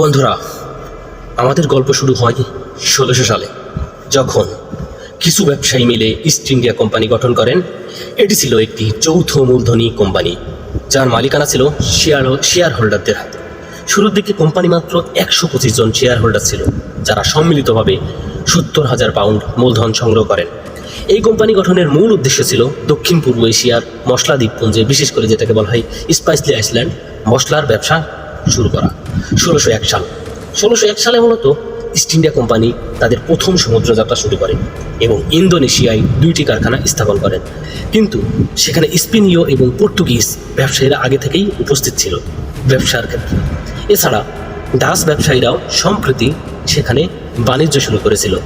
বন্ধুরা, আমাদের গল্প শুরু হয় ষোলোশো সালে, যখন কিছু ব্যবসায়ী মিলে ইস্ট ইন্ডিয়া কোম্পানি গঠন করেন। এটি ছিল একটি যৌথ মূলধনী কোম্পানি, যার মালিকানা ছিল শেয়ার শেয়ার হোল্ডারদের হাতে। শুরুর দিকে কোম্পানি মাত্র একশো পঁচিশ জন শেয়ার হোল্ডার ছিল, যারা সম্মিলিতভাবে সত্তর হাজার পাউন্ড মূলধন সংগ্রহ করেন। এই কোম্পানি গঠনের মূল উদ্দেশ্য ছিল দক্ষিণ পূর্ব এশিয়ার মশলা দ্বীপপুঞ্জে, বিশেষ করে যেটাকে বলা হয় স্পাইসলি আইসল্যান্ড, মশলার ব্যবসা শুরু করা। ষোলোশো এক সাল। ষোলোশো এক সালে মূলত ইস্ট ইন্ডিয়া কোম্পানি তাদের প্রথম সমুদ্র যাত্রা শুরু করে এবং ইন্দোনেশিয়ায় দুইটি কারখানা স্থাপন করেন। কিন্তু সেখানে স্পেনীয় এবং পর্তুগিজ ব্যবসায়ীরা আগে থেকেই উপস্থিত ছিল ব্যবসার ক্ষেত্রে। এছাড়া ডাচ ব্যবসায়ীরাও সম্প্রতি সেখানে বাণিজ্য শুরু করেছিল।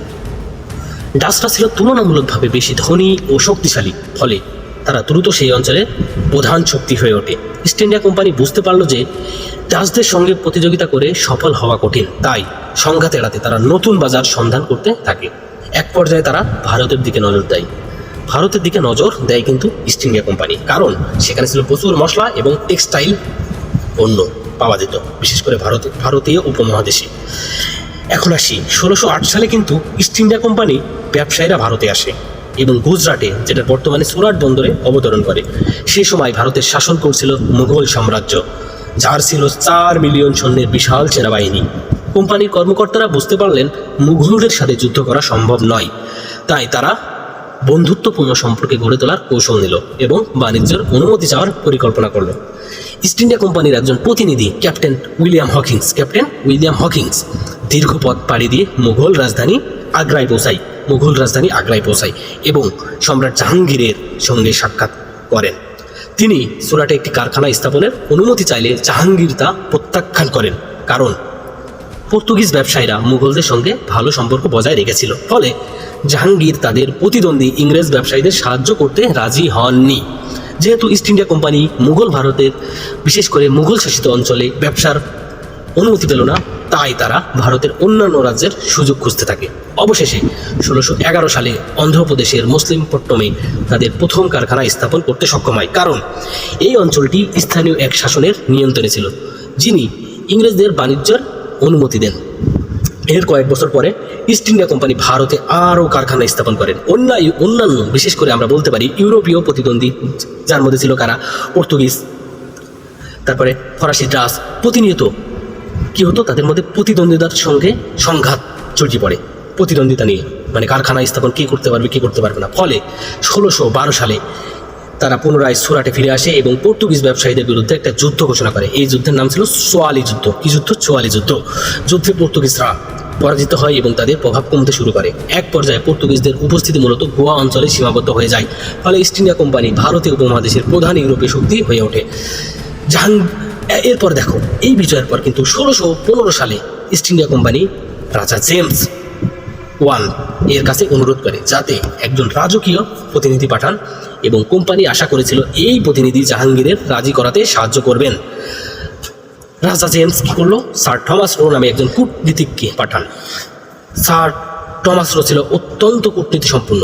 ডাচরা ছিল তুলনামূলকভাবে বেশি ধনী ও শক্তিশালী, ফলে তারা দ্রুত সেই অঞ্চলে প্রধান শক্তি হয়ে ওঠে। ইস্ট ইন্ডিয়া কোম্পানি বুঝতে পারল যে ডাচদের সঙ্গে প্রতিযোগিতা করে সফল হওয়া কঠিন। তাই সংঘাত এড়াতে তারা নতুন বাজার সন্ধান করতে থাকে। এক পর্যায়ে তারা ভারতের দিকে নজর দেয়। ভারতের দিকে নজর দেয় কিন্তু ইস্ট ইন্ডিয়া কোম্পানি। কারণ সেখানে ছিল প্রচুর মশলা এবং টেক্সটাইল পণ্য পাওয়া যেত, বিশেষ করে ভারতে, ভারতীয় উপমহাদেশে। এখন আসি, ষোলোশো সালে কিন্তু ইস্ট ইন্ডিয়া কোম্পানি ব্যবসায়ীরা ভারতে আসে। এবং গুজরাটে, যেটা বর্তমানে সুরাট বন্দরে অবতরণ করে। সে সময় ভারতের শাসন করছিল মুঘল সাম্রাজ্য, যার ছিল চার মিলিয়ন সৈন্যের বিশাল সেনাবাহিনী। কোম্পানির কর্মকর্তারা বুঝতে পারলেন, মুঘলদের সাথে যুদ্ধ করা সম্ভব নয়। তাই তারা বন্ধুত্বপূর্ণ সম্পর্কে গড়ে তোলার কৌশল নিল এবং বাণিজ্যের অনুমতি চাওয়ার পরিকল্পনা করল। ইস্ট ইন্ডিয়া কোম্পানির একজন প্রতিনিধি, captain William Hawkins. Captain William Hawkins দীর্ঘ পথ পাড়ি দিয়ে মুঘল রাজধানী আগ্রায় পৌঁছায়। মুঘল রাজধানী আগ্রায় পৌঁছায় এবং সম্রাট জাহাঙ্গীরের সঙ্গে সাক্ষাৎ করেন। তিনি সুরাটে একটি কারখানা স্থাপনের অনুমতি চাইলে জাহাঙ্গীর তা প্রত্যাখ্যান করেন। কারণ পর্তুগিজ ব্যবসায়ীরা মুঘলদের সঙ্গে ভালো সম্পর্ক বজায় রেখেছিল। ফলে জাহাঙ্গীর তাদের প্রতিদ্বন্দ্বী ইংরেজ ব্যবসায়ীদের সাহায্য করতে রাজি হননি। যেহেতু ইস্ট ইন্ডিয়া কোম্পানি মুঘল ভারতের, বিশেষ করে মুঘল শাসিত অঞ্চলে ব্যবসার অনুমতি পেল না, তাই তারা ভারতের অন্যান্য রাজ্যের সুযোগ খুঁজতে থাকে। অবশেষে ষোলোশো এগারো সালে অন্ধ্রপ্রদেশের মুসলিম পট্টমে তাদের প্রথম কারখানা স্থাপন করতে সক্ষম হয়। কারণ এই অঞ্চলটি স্থানীয় এক শাসনের নিয়ন্ত্রণে ছিল, যিনি ইংরেজদের বাণিজ্যের অনুমতি দেন। এর কয়েক বছর পরে ইস্ট ইন্ডিয়া কোম্পানি ভারতে আরও কারখানা স্থাপন করেন। অন্য অন্যান্য, বিশেষ করে আমরা বলতে পারি ইউরোপীয় প্রতিদ্বন্দ্বী যার মধ্যে ছিল কারা? পর্তুগিজ, তারপরে ফরাসি ড্রাস প্রতিনিয়ত কী হতো? তাদের মধ্যে প্রতিদ্বন্দ্বিতার সঙ্গে সংঘাত জড়িয়ে পড়ে। প্রতিদ্বন্দ্বিতা নিয়ে। মানে কারখানা স্থাপন কী করতে পারবে, কী করতে পারবে না। ফলে ষোলোশো বারো সালে তারা পুনরায় সুরাটে ফিরে আসে এবং পর্তুগিজ ব্যবসায়ীদের বিরুদ্ধে একটা যুদ্ধ ঘোষণা করে। এই যুদ্ধের নাম ছিল সোয়ালি যুদ্ধ। কি যুদ্ধ? চোয়ালি যুদ্ধ। যুদ্ধে পর্তুগিজরা পরাজিত হয় এবং তাদের প্রভাব কমতে শুরু করে। এক পর্যায়ে পর্তুগিজদের উপস্থিতি মূলত গোয়া অঞ্চলে সীমাবদ্ধ হয়ে যায়। ফলে ইস্ট ইন্ডিয়া কোম্পানি ভারতীয় উপমহাদেশের প্রধান ইউরোপীয় শক্তি হয়ে ওঠে। জাহাং এরপর দেখো, এই বিজয়ের পর কিন্তু ষোলোশো পনেরো সালে ইস্ট ইন্ডিয়া কোম্পানি রাজা জেমস ওয়ানের কাছে অনুরোধ করে, যাতে একজন রাজকীয় প্রতিনিধি পাঠান এবং কোম্পানি আশা করেছিল এই প্রতিনিধি জাহাঙ্গীরের রাজি করাতে সাহায্য করবেন। রাজা জেমস কী করল? স্যার থমাস রো নামে একজন কূটনীতিককে পাঠান। স্যার টমাস রো ছিল অত্যন্ত কূটনীতি সম্পূর্ণ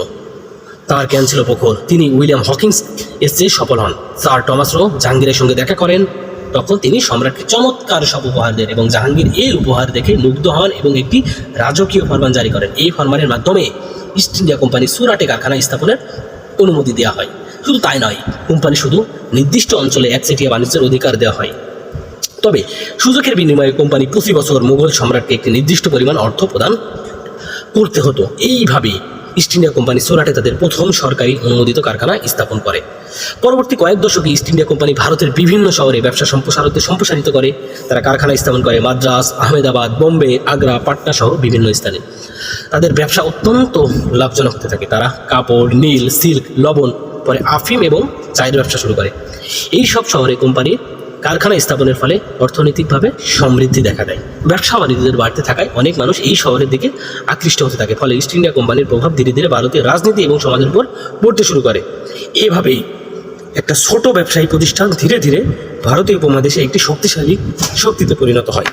তার জ্ঞান ছিল প্রখর। তিনি উইলিয়াম হকিংস এর চেয়ে সফল হন। স্যার টমাস রো জাহাঙ্গীরের সঙ্গে দেখা করেন। তখন তিনি সম্রাটকে চমৎকার সব উপহার দেন এবং জাহাঙ্গীর এই উপহার দেখে মুগ্ধ হন এবং একটি রাজকীয় ফরমান জারি করেন। এই ফরমানের মাধ্যমে ইস্ট ইন্ডিয়া কোম্পানি সুরাটে কারখানা স্থাপনের অনুমতি দেওয়া হয়। শুধু তাই নয়, কোম্পানি শুধু নির্দিষ্ট অঞ্চলে একচেটিয়া বাণিজ্যের অধিকার দেওয়া হয়। তবে সুযোগের বিনিময়ে কোম্পানি প্রতি বছর মুঘল সম্রাটকে একটি নির্দিষ্ট পরিমাণ অর্থ প্রদান করতে হতো। এইভাবে ইস্ট ইন্ডিয়া কোম্পানি সুরাটে তাদের প্রথম সরকারি অনুমোদিত কারখানা স্থাপন করে। পরবর্তী কয়েক দশকে ইস্ট ইন্ডিয়া কোম্পানি ভারতের বিভিন্ন শহরে ব্যবসা সম্প্রসারিত সম্প্রসারিত করে। তারা কারখানা স্থাপন করে মাদ্রাস, আহমেদাবাদ, বোম্বে, আগ্রা, পাটনা সহ বিভিন্ন স্থানে। তাদের ব্যবসা অত্যন্ত লাভজনক হতে থাকে। তারা কাপড়, নীল, সিল্ক, লবণ, পরে আফিম এবং চায়ের ব্যবসা শুরু করে। এই সব শহরে কোম্পানির কারখানা স্থাপনের ফলে অর্থনৈতিকভাবে সমৃদ্ধি দেখা দেয়। ব্যবসা বাণিজ্যের বাড়তে থাকায় অনেক মানুষ এই শহরের দিকে আকৃষ্ট হতে থাকে, ফলে ইস্ট ইন্ডিয়া কোম্পানির প্রভাব ধীরে ধীরে ভারতীয় রাজনীতি এবং সমাজের উপর পড়তে শুরু করে। এভাবেই একটা ছোট ব্যবসায়ী প্রতিষ্ঠান ধীরে ধীরে ভারতীয় উপমহাদেশে একটি শক্তিশালী শক্তিতে পরিণত হয়।